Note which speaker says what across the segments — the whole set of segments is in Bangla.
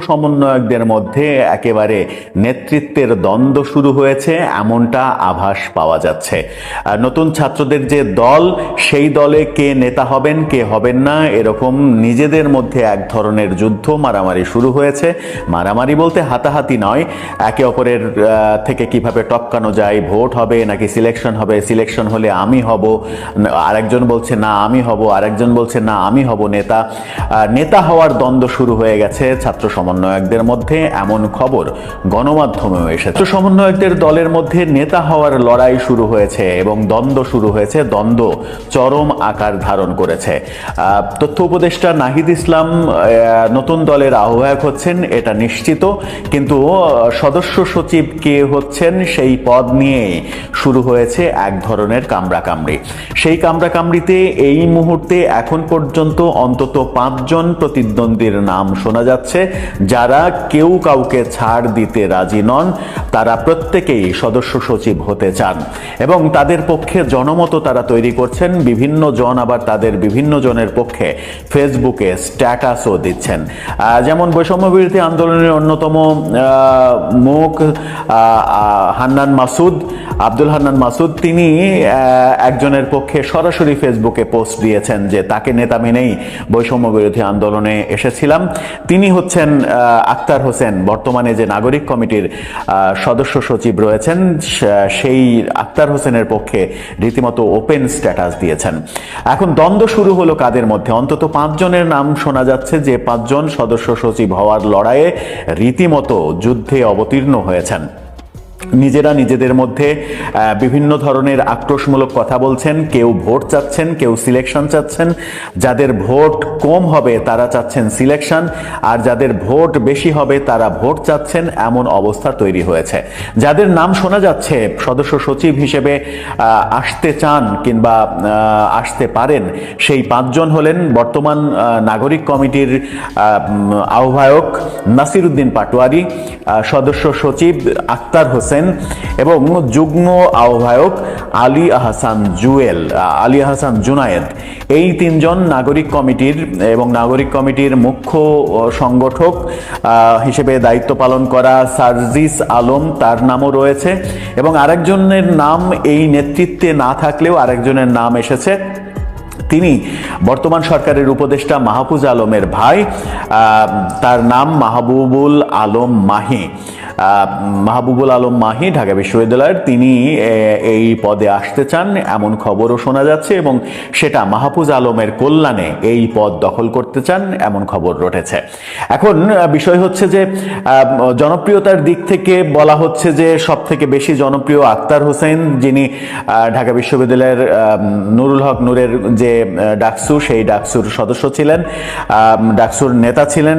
Speaker 1: সমন্বয়কদের মধ্যে একেবারে নেতৃত্বের দ্বন্দ্ব শুরু হয়েছে, এমনটা আভাস পাওয়া যাচ্ছে। নতুন ছাত্রদের যে দল, সেই দলে কে নেতা হবেন, কে হবেন না, এরকম নিজেদের মধ্যে এক ধরনের যুদ্ধ মারামারি শুরু হয়েছে। মারামারি বলতে হাতাহাতি নয়, একে অপরের থেকে কীভাবে টপকানো যায়, ভোট হবে নাকি সিলেকশন হবে, সিলেকশন হলে আমি হব আরেকজন বলছে না আমি হব, আরেকজন বলছে না আমি হব নেতা। নেতা হওয়ার দ্বন্দ্ব শুরু হয়ে গেছে ছাত্র সমন্বয়কদের মধ্যে এমন খবর গণমাধ্যমেও এসেছে। সমন্বয়কদের দলের মধ্যে নেতা হওয়ার লড়াই শুরু হয়েছে এবং দ্বন্দ্ব শুরু হয়েছে, দ্বন্দ্ব চরম আকার ধারণ করেছে। তথ্য উপদেষ্টা নাহিদ ইসলাম নতুন দলের আহ্বায়ক হচ্ছেন, এটা নিশ্চিত। কিন্তু সদস্য সচিব কে হচ্ছেন, সেই পদ নিয়ে শুরু হয়েছে এক ধরনের কামড়াকামড়ি। সেই কামড়াকামড়িতে এই মুহূর্তে এখন পর্যন্ত অন্তত পাঁচজন প্রতিদ্বন্দ্বীর নাম শোনা যাচ্ছে। যারা কেউ কাউকে ছাড় দিতে রাজি নন, তারা প্রত্যেকেই সদস্য সচিব হতে চান। এবং তাদের পক্ষে জনমত তারা তৈরি করছেন, বিভিন্ন জন আবার তাদের বিভিন্ন জনের পক্ষে ফেসবুকে স্ট্যাটাসও দিচ্ছেন। যেমন বৈষম্য বিরোধী আন্দোলনের অন্যতম মুখ হান্নান মাসুদ, আব্দুল হান্নান মাসুদ, তিনি একজনের পক্ষে সরাসরি ফেসবুকে পোস্ট দিয়েছেন যে, তাকে নেতা মেনেই বৈষম্য বিরোধী আন্দোলনে এসেছিলাম। তিনি হচ্ছেন আক্তার হোসেন, বর্তমানে যে নাগরিক কমিটির সদস্য সচিব রয়েছেন সেই আক্তার হোসেনের পক্ষে রীতিমতো ওপেন স্ট্যাটাস দিয়েছেন। এখন দ্বন্দ্ব শুরু হলো কাদের মধ্যে? অন্তত পাঁচজনের নাম শোনা যাচ্ছে যে পাঁচজন সদস্য সচিব হওয়ার লড়াইয়ে রীতিমতো যুদ্ধে অবতীর্ণ হয়েছেন। নিজেরা নিজেদের মধ্যে বিভিন্ন ধরনের আক্রোশমূলক কথা বলছেন, কেউ ভোট চাচ্ছেন, কেউ সিলেকশন চাচ্ছেন। যাদের ভোট কম হবে, তারা চাচ্ছেন সিলেকশন আর যাদের ভোট বেশি হবে, তারা ভোট চাচ্ছেন, এমন অবস্থা তৈরি হয়েছে। যাদের নাম শোনা যাচ্ছে, সদস্য সচিব হিসেবে আসতে চান কিংবা আসতে পারেন, সেই পাঁচজন হলেন বর্তমান নাগরিক কমিটির আহ্বায়ক নাসিরুদ্দিন পাটোয়ারি সদস্য সচিব আক্তার হোসেন। এবং যুগ্ম আহ্বায়ক আলী আহসান জুয়েল আলী আহসান জুনায়েদ। এই তিনজন নাগরিক কমিটির এবং নাগরিক কমিটির মুখ্য সংগঠক হিসেবে দায়িত্ব পালন করা সার্জিস আলম, তার নামও রয়েছে এবং আরেকজনের নাম এই নেতৃত্বে না থাকলেও আরেকজনের নাম এসেছে। তিনি বর্তমান সরকারের উপদেষ্টা মাহফুজ আলমের ভাই তার নাম মাহবুবুল আলম মাহি। মাহবুবুল আলম মাহি, ঢাকা বিশ্ববিদ্যালয়ের, তিনি এই পদে আসতে চান, এমন খবরও শোনা যাচ্ছে এবং সেটা মাহফুজ আলমের কল্যাণে এই পদ দখল করতে চান, এমন খবর রটেছে। এখন বিষয় হচ্ছে যে জনপ্রিয়তার দিক থেকে বলা হচ্ছে যে সব থেকে বেশি জনপ্রিয় আক্তার হোসেন, যিনি ঢাকা বিশ্ববিদ্যালয়ের নুরুল হক নূরের যে ডাকসু, সেই ডাকসুর সদস্য ছিলেন ডাকসুর নেতা ছিলেন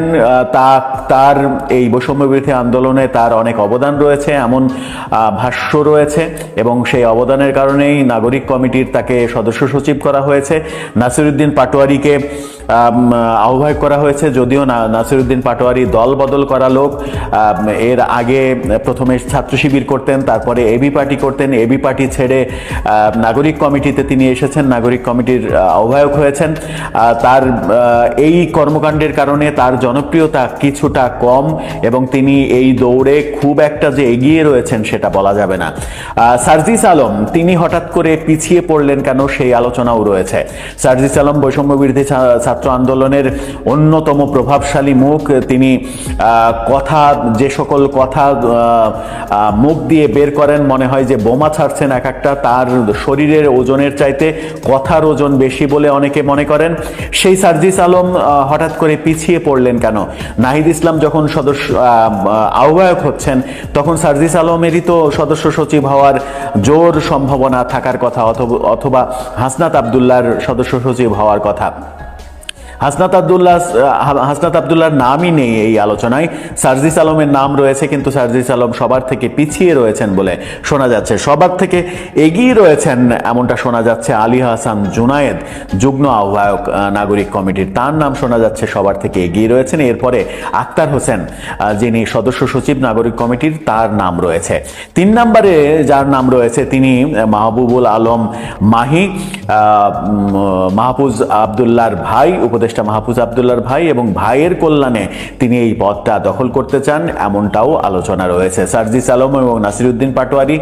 Speaker 1: তা, তার এই বৈষম্য বিরোধী আন্দোলনে তার অনেক অবদান রয়েছে, এমন ভাষ্য রয়েছে এবং সেই অবদানের কারণেই নাগরিক কমিটির তাকে সদস্য সচিব করা হয়েছে। নাসিরুদ্দিন পাটোয়ারিকে আহ্বায়ক করা হয়েছে, যদিও নাসিরুদ্দিন পাটোয়ারি দল বদল করা লোক এর আগে প্রথমে ছাত্র শিবির করতেন, তারপরে এবি পার্টি করতেন, এবি পার্টি ছেড়ে নাগরিক কমিটিতে তিনি এসেছেন, নাগরিক কমিটির আহ্বায়ক হয়েছেন। তার এই কর্মকাণ্ডের কারণে তার জনপ্রিয়তা কিছুটা কম এবং তিনি এই দৌড়ে খুব একটা যে এগিয়ে রয়েছেন সেটা বলা যাবে না। সার্জিস আলম, তিনি হঠাৎ করে পিছিয়ে পড়লেন কেন সেই আলোচনাও রয়েছে। সার্জিস আলম বৈষম্য বিরোধী ছাত্র আন্দোলনের অন্যতম প্রভাবশালী মুখ। তিনি কথা যে সকল কথা মুখ দিয়ে বের করেন মনে হয় যে বোমা ছাড়ছেন এক একটা তার শরীরের ওজনের চাইতে কথার ওজন বেশি বলে অনেকে মনে করেন। সেই সার্জিস আলম হঠাৎ করে পিছিয়ে পড়লেন কেন? নাহিদ ইসলাম যখন সদস্য আহ, আহ, আহ্বায়ক হচ্ছেন তখন সার্জিস আলমেরই তো সদস্য সচিব হওয়ার জোর সম্ভাবনা থাকার কথা অথবা হাসনাত আবদুল্লার সদস্য সচিব হওয়ার কথা। হাসনাত আবদুল্লাহ হাসনাত আবদুল্লাহর নামই নেই এই আলোচনায়। সার্জিস আলমের নাম রয়েছে, কিন্তু সার্জিস আলম সবার থেকে পিছিয়ে রয়েছেন বলে শোনা যাচ্ছে। সবার থেকে এগিয়ে রয়েছেন এমনটা শোনা যাচ্ছে আলী হাসান জুনায়েদ, যুগ্ম আহ্বায়ক নাগরিক কমিটির। তার নাম শোনা যাচ্ছে সবার থেকে এগিয়ে রয়েছেন। এরপরে আক্তার হোসেন যিনি সদস্য সচিব নাগরিক কমিটির, তার নাম রয়েছে। তিন নম্বরে যার নাম রয়েছে তিনি মাহবুবুল আলম মাহি মাহফুজ আবদুল্লাহর ভাই, উপদেষ্টা উপদেষ্টা মাহফুজ আবদুল্লার ভাই এবং ভাইয়ের কল্যাণে তিনি এই পদটা দখল করতে চান, এমনটাও আলোচনা রয়েছে। সার্জিস আলম এবং নাসিরুদ্দিন পাটোয়ারি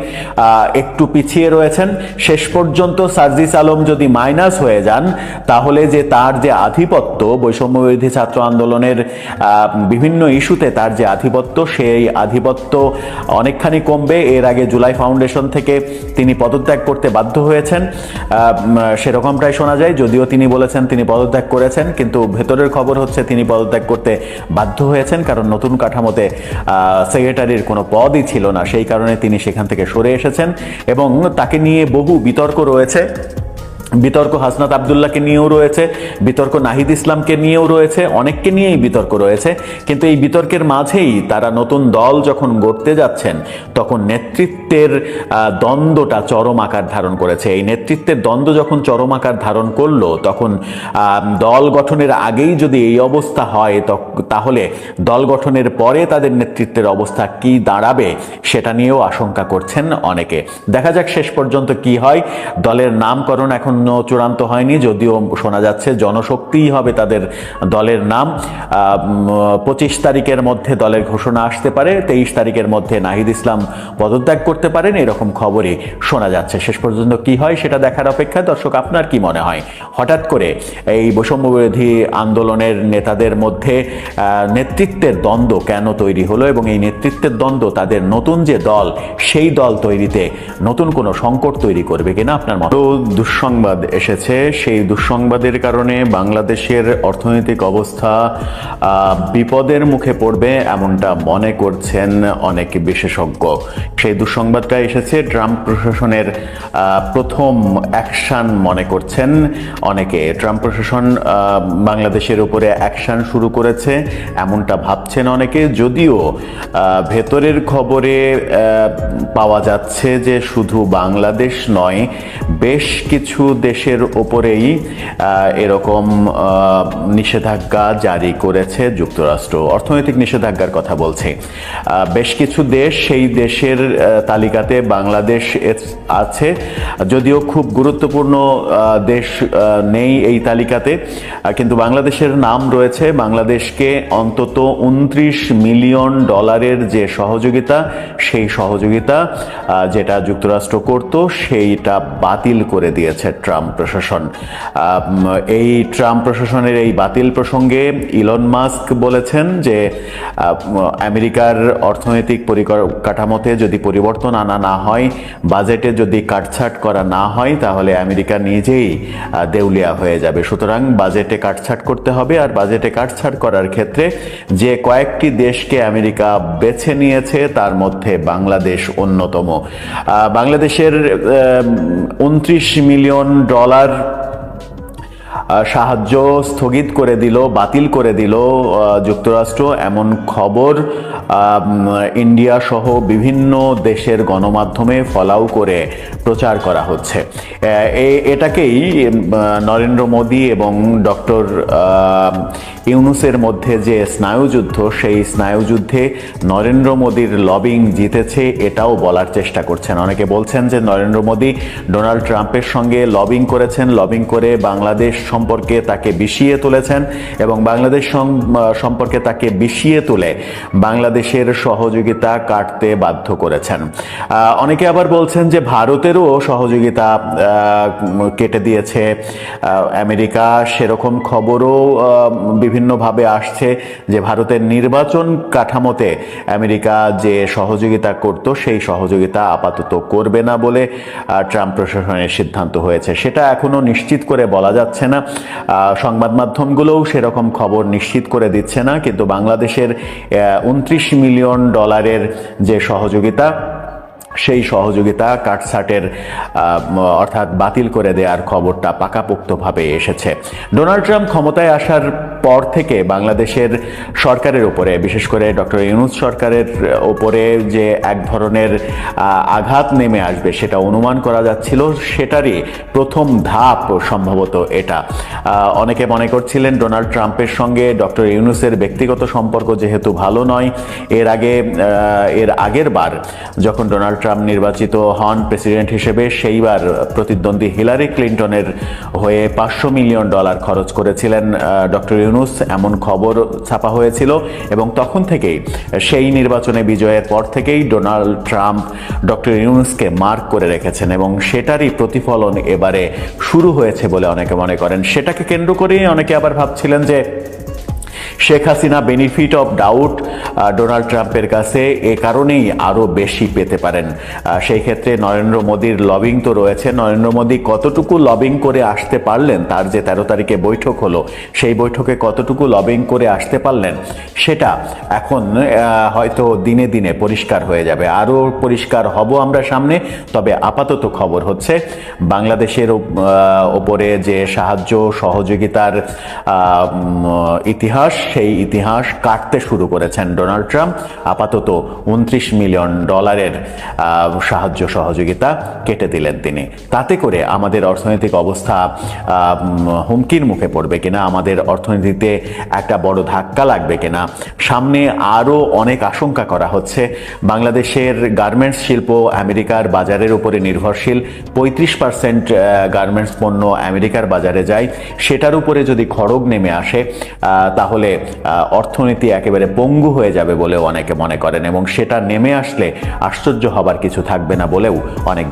Speaker 1: একটু পিছিয়ে রয়েছেন। শেষ পর্যন্ত সার্জিস আলম যদি মাইনাস হয়ে যান, তাহলে যে তার যে আধিপত্য, বৈষম্যবিরোধী ছাত্র আন্দোলনের বিভিন্ন ইস্যুতে তার যে আধিপত্য, সেই আধিপত্য অনেকখানি কমবে। এর আগে জুলাই ফাউন্ডেশন থেকে তিনি পদত্যাগ করতে বাধ্য হয়েছেন। সেরকমটাই শোনা যায়। যদিও তিনি বলেছেন তিনি পদত্যাগ করেছেন। কিন্তু ভেতরের খবর হচ্ছে তিনি পদত্যাগ করতে বাধ্য হয়েছেন, কারণ নতুন কাঠামোতে সেক্রেটারির কোনো পদই ছিল না। সেই কারণে তিনি সেখান থেকে সরে এসেছেন এবং তাকে নিয়ে বহু বিতর্ক রয়েছে। বিতর্ক হাসনাত আবদুল্লাহকে নিয়েও রয়েছে, বিতর্ক নাহিদ ইসলামকে নিয়েও রয়েছে, অনেককে নিয়েই বিতর্ক রয়েছে, কিন্তু এই বিতর্কের মাঝেই তারা নতুন দল যখন গড়তে যাচ্ছেন, তখন নেতৃত্বের দ্বন্দ্বটা চরম আকার ধারণ করেছে। এই নেতৃত্বের দ্বন্দ্ব যখন চরম আকার ধারণ করল, তখন দল গঠনের আগেই যদি এই অবস্থা হয় তাহলে দল গঠনের পরে তাদের নেতৃত্বের অবস্থা কি দাঁড়াবে, সেটা নিয়েও আশঙ্কা করছেন অনেকে। দেখা যাক শেষ পর্যন্ত কি হয়। দলের নামকরণ এখনও চূড়ান্ত হয়নি, যদিও শোনা যাচ্ছে জনশক্তিই হবে তাদের দলের নাম। পঁচিশ তারিখের মধ্যে দলের ঘোষণা আসতে পারে, তেইশ তারিখের মধ্যে নাহিদ ইসলাম পদত্যাগ করতে পারেন, এরকম খবরই শোনা যাচ্ছে। শেষ পর্যন্ত কি হয় সেটা দেখার অপেক্ষায়, দর্শক, আপনার কি মনে হয়? হঠাৎ করে এই বৈষম্য বিরোধী আন্দোলনের নেতাদের মধ্যে নেতৃত্বের দ্বন্দ্ব কেন তৈরি হলো এবং এই নেতৃত্বের দ্বন্দ্ব তাদের নতুন যে দল, সেই দল তৈরিতে নতুন কোনো সংকট তৈরি করবে কিনা, আপনার মতো? দুঃসংবাদ। এসেছে, সেই দুঃসংবাদের কারণে বাংলাদেশের অর্থনৈতিক অবস্থা বিপদের মুখে পড়বে এমনটা মনে করছেন অনেক বিশেষজ্ঞ। সেই দুঃসংবাদটা এসেছে, ট্রাম্প প্রশাসনের প্রথম অ্যাকশন মনে করছেন অনেকে। ট্রাম্প প্রশাসন বাংলাদেশের উপরে অ্যাকশন শুরু করেছে, এমনটা ভাবছেন অনেকে। যদিও ভেতরের খবরে পাওয়া যাচ্ছে যে শুধু বাংলাদেশ নয়, বেশ কিছু দেশের ওপরেই এরকম নিষেধাজ্ঞা জারি করেছে যুক্তরাষ্ট্র। অর্থনৈতিক নিষেধাজ্ঞার কথা বলছে। বেশ কিছু দেশ সেই দেশের তালিকাতে বাংলাদেশ আছে। যদিও খুব গুরুত্বপূর্ণ দেশ নেই এই তালিকাতে। কিন্তু বাংলাদেশের নাম রয়েছে বাংলাদেশকে অন্তত উনত্রিশ মিলিয়ন ডলারের যে সহযোগিতা, সেই সহযোগিতা যেটা যুক্তরাষ্ট্র করত, সেইটা বাতিল করে দিয়েছে ট্রাম্প প্রশাসন। এই ট্রাম্প প্রশাসনের এই বাতিল প্রসঙ্গে ইলন মাস্ক বলেছেন যে আমেরিকার অর্থনৈতিক পরিকাঠামোতে যদি পরিবর্তন আনা না হয়, বাজেটে যদি কাটছাট করা না হয়, তাহলে আমেরিকা নিজেই দেউলিয়া হয়ে যাবে। সুতরাং বাজেটে কাটছাট করতে হবে আর বাজেটে কাটছাট করার ক্ষেত্রে যে কয়েকটি দেশকে আমেরিকা বেছে নিয়েছে, তার মধ্যে বাংলাদেশ অন্যতম। বাংলাদেশের উনত্রিশ মিলিয়ন ডলার সাহায্য স্থগিত করে দিল, বাতিল করে দিল যুক্তরাষ্ট্র। এমন খবর ইন্ডিয়া সহ বিভিন্ন দেশের গণমাধ্যমে ফলাও করে প্রচার করা হচ্ছে। এটাকেই নরেন্দ্র মোদী এবং ডক্টর ইউনুসের মধ্যে যে স্নায়ুযুদ্ধ, সেই স্নায়ুযুদ্ধে নরেন্দ্র মোদীর লবিং জিতেছে এটাও বলার চেষ্টা করছেন। অনেকে বলছেন যে নরেন্দ্র মোদী ডোনাল্ড ট্রাম্পের সঙ্গে লবিং করেছেন। লবিং করে বাংলাদেশ সম্পর্কে তাকে বিষিয়ে তুলেছেন এবং বাংলাদেশ সম- সম্পর্কে তাকে বিষিয়ে তুলে বাংলাদেশের সহযোগিতা কাটতে বাধ্য করেছেন। অনেকে আবার বলছেন যে ভারতেরও সহযোগিতা কেটে দিয়েছে। আমেরিকা সেরকম খবরও বিভিন্নভাবে আসছে যে ভারতের নির্বাচন কাঠামোতে আমেরিকা যে সহযোগিতা করত, সেই সহযোগিতা আপাতত করবে না বলে ট্রাম্প প্রশাসনের সিদ্ধান্ত হয়েছে। সেটা এখনও নিশ্চিত করে বলা যাচ্ছে না। সংবাদ মাধ্যমগুলোও সেরকম খবর নিশ্চিত করে দিচ্ছে না, কিন্তু বাংলাদেশের উনত্রিশ মিলিয়ন ডলারের যে সহযোগিতা, সেই সহযোগিতা কাটসাটের অর্থাৎ বাতিল করে দেওয়ার খবরটা পাকাপোক্তভাবে এসেছে। ডোনাল্ড ট্রাম্প ক্ষমতায় আসার পর থেকে বাংলাদেশের সরকারের উপরে, বিশেষ করে ডক্টর ইউনুস সরকারের উপরে যে এক ধরনের আঘাত নেমে আসবে সেটা অনুমান করা যাচ্ছিল, সেটারই প্রথম ধাপ সম্ভবত এটা। অনেকে মনে করছিলেন ডোনাল্ড ট্রাম্পের সঙ্গে ডক্টর ইউনুসের ব্যক্তিগত সম্পর্ক যেহেতু ভালো নয়, এর আগে এর আগের বার যখন ডোনাল্ড ট্রাম্প নির্বাচিত হন প্রেসিডেন্ট হিসেবে, সেইবার প্রতিদ্বন্দ্বী হিলারি ক্লিন্টনের হয়ে পাঁচশো মিলিয়ন ডলার খরচ করেছিলেন ডক্টর ইউনুস এমন খবর ছাপা হয়েছিল এবং তখন থেকেই সেই নির্বাচনে বিজয়ের পর থেকেই ডোনাল্ড ট্রাম্প ডক্টর ইউনুসকে মার্ক করে রেখেছেন এবং সেটারই প্রতিফলন এবারে শুরু হয়েছে বলে অনেকে মনে করেন। সেটাকে কেন্দ্র করেই অনেকে আবার ভাবছিলেন যে Sheikh Hasina benefit of doubt Donald ট্রাম্পের কাছে এ কারণেই আরও বেশি পেতে পারেন। সেই ক্ষেত্রে নরেন্দ্র মোদীর লবিং তো রয়েছে। নরেন্দ্র মোদী কতটুকু লবিং করে আসতে পারলেন, তার যে তেরো তারিখে বৈঠক হলো, সেই বৈঠকে কতটুকু লবিং করে আসতে পারলেন, সেটা এখন হয়তো দিনে দিনে পরিষ্কার হয়ে যাবে। আরও পরিষ্কার হব আমরা সামনে, তবে আপাতত খবর হচ্ছে, বাংলাদেশের ওপ- ওপরে যে সাহায্য সহযোগিতার ইতিহাস সেই ইতিহাস কাটতে শুরু করেছেন ডোনাল্ড ট্রাম্প। আপাতত উনত্রিশ মিলিয়ন ডলারের সাহায্য সহযোগিতা কেটে দিলেন তিনি। তাতে করে আমাদের অর্থনৈতিক অবস্থা হুমকির মুখে পড়বে কিনা, আমাদের অর্থনীতিতে একটা বড় ধাক্কা লাগবে কিনা, সামনে আরও অনেক আশঙ্কা করা হচ্ছে। বাংলাদেশের গার্মেন্টস শিল্প আমেরিকার বাজারের উপরে নির্ভরশীল, পঁয়ত্রিশ পার্সেন্ট গার্মেন্টস পণ্য আমেরিকার বাজারে যায়। সেটার উপরে যদি খড়গ নেমে আসে তাহলে অর্থনীতি একেবারে পঙ্গু হয়ে যাবে বলেও অনেকে মনে করেন এবং সেটা নেমে আসলে আশ্চর্য হবার কিছু থাকবে না বলেও অনেক